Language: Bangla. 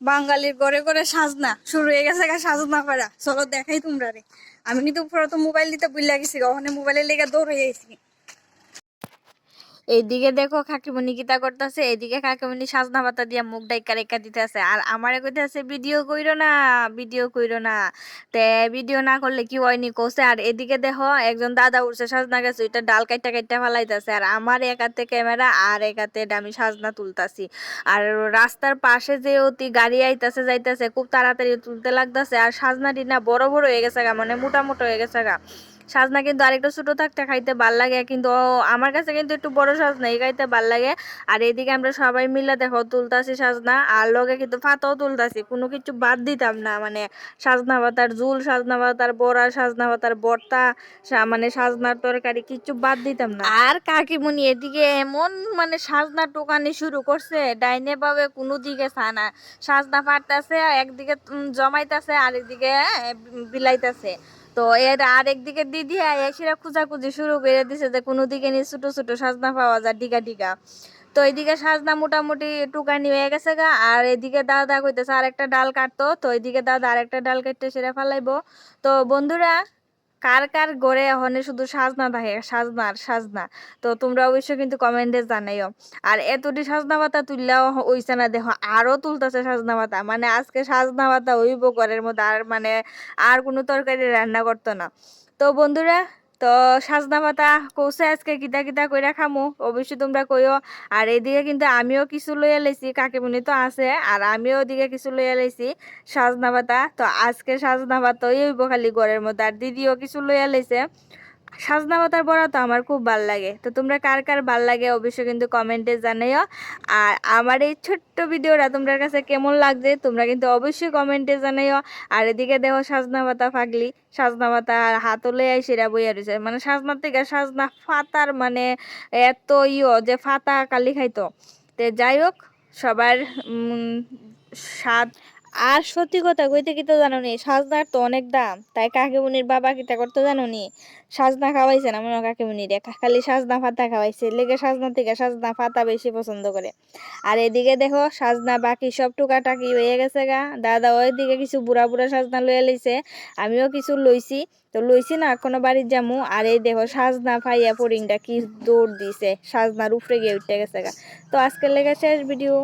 বাঙালির ঘরে ঘরে সাজনা। শুরু হয়ে গেছে সাজনা করা। চলো দেখাই তোমরা রে আমি কিন্তু তো মোবাইল দিতে বুঝলে গেছি ওখানে মোবাইলের লেগে দৌড় হয়ে গেছি এইদিকে দেখো কাকিমণি কিতা করতেছে, এইদিকে কাকিমণি সাজনা পাতা দিয়া মুখ ডাইকা রেখা দিতেছে। আর আমারে কইতেছে, ভিডিও কইরো না, ভিডিও কইরো না। তে ভিডিও না করলে কি হয়নি কোসে আর এদিকে দেখো, একজন দাদা উঠছে সাজনা গেছে, ওইটা ডাল কাইটা কাইটা ফেলাইতেছে। আর আমার একাতে ক্যামেরা, আর একাতে আমি সাজনা তুলতাছি। আর রাস্তার পাশে যে অতি গাড়ি আইতাছে, যাইতাছে, খুব তাড়াতাড়ি তুলতে লাগতাছে। আর সাজনাটি না বড় বড় হয়ে গেছে গা মানে মোটা মোটা হয়ে গেছে গা। সাজনা কিন্তু আরেকটা ছোট থাকতে খাইতে ভালো লাগে কিন্তু আমার কাছে কিন্তু একটু বড় সাজনা এই খাইতে ভালো লাগে। আর এদিকে আমরা সবাই মিলে দেখো তুলতাছি সাজনা আর লগে কিন্তু ফাতাও তুলতাছি কোনো কিছু বাদ দিতাম না মানে সাজনা পাতার ঝুল সাজনা পাতার বড়া সাজনা পাতার বর্তা মানে সাজনার তরকারি কিছু বাদ দিতাম না। আর কাকিমুনি এদিকে এমন মানে সাজনা টোকানি শুরু করছে ডাইনে পাবে কোনো দিকে সাজনা ফাটতেছে একদিকে জমাইতেছে আরেকদিকে আহ, বিলাইতেছে। তো এর আর একদিকে দিদি এসে খুঁজাখুঁজি শুরু করে দিছে যে কোনো দিকে নিয়ে ছোট ছোট সাজনা পাওয়া যায়, ডিগা ডিগা। তো এদিকে সাজনা মোটামুটি টুকানি হয়ে গেছে গা, আর এদিকে দাদা কইতেছে আরেকটা ডাল কাটতো, তো এইদিকে দাদা আর একটা ডাল কাটতে সেটা ফেলাইবো। তো বন্ধুরা কার কার গড়ে হনে শুধু সাজনা থাকে সাজনা আর সাজনা? তো তোমরা অবশ্যই কিন্তু কমেন্টে জানাইও। আর এতটি সাজনা পাতা তুললেও ওইছে না, দেখো আরও তুলতেছে সাজনা পাতা। মানে আজকে সাজনা পাতা ওই বকরের মধ্যে, আর মানে আর কোনো তরকারি রান্না করতো না। তো বন্ধুরা তো সাজনা পাতা কৌছে আজকে, কিতা কিতা কইরা খামু, অবশ্যই তোমরা কইও। আর এদিকে কিন্তু আমিও কিছু লইয়া লাইছি কাকিমুনি তো আছে, আর আমিও ওদিকে কিছু লইয়া লাইছি সাজনা পাতা তো আজকে সাজনা পাতা হইব খালি ঘরের মধ্যে, আর দিদিও কিছু লইয়া লাইছে সাজনা পাতার বড়া তো আমার খুব ভালো লাগে। তো তোমরা কার কার ভালো লাগে অবশ্যই কিন্তু কমেন্টে জানাইও আর আমার এই ছোট্ট ভিডিওটা তোমার কাছে কেমন লাগছে তোমরা কিন্তু অবশ্যই কমেন্টে জানাইও আর এদিকে দেখো সাজনা পাতা ফাগলি, সাজনা পাতা আর হাতলে সেরা বইয়া রয়েছে মানে সাজনার থেকে সাজনা ফাতার মানে এত ইয় যে ফাতা কালি খাইতো। তে যাই হোক, সবার স্বাদ আর সত্যি কথা কইতে কি তো জানো নি সাজনার তো অনেক দাম, তাই কাকিমুনির বাবা কিটা করতে জানো নি সাজনা খাওয়াইছে না, মনে কাকিমুনির খালি সাজনা ফাতা খাওয়াইছে, লেগে সাজনা থেকে সাজনা পাতা বেশি পছন্দ করে। আর এদিকে দেখো, সাজনা বাকি সব টুকাটাকি হয়ে গেছে গা। দাদা ওইদিকে কিছু বুড়া বুড়া সাজনা লইয়া লইছে, আমিও কিছু লইছি। তো লইছি না, এখনও বাড়ির যামু। আর এই দেখো, সাজনা ফাইয়া ফরিংটা কি দৌড় দিছে, সাজনার উপরে গিয়ে উঠে গেছে গা। তো আজকের লেগে শেষ ভিডিও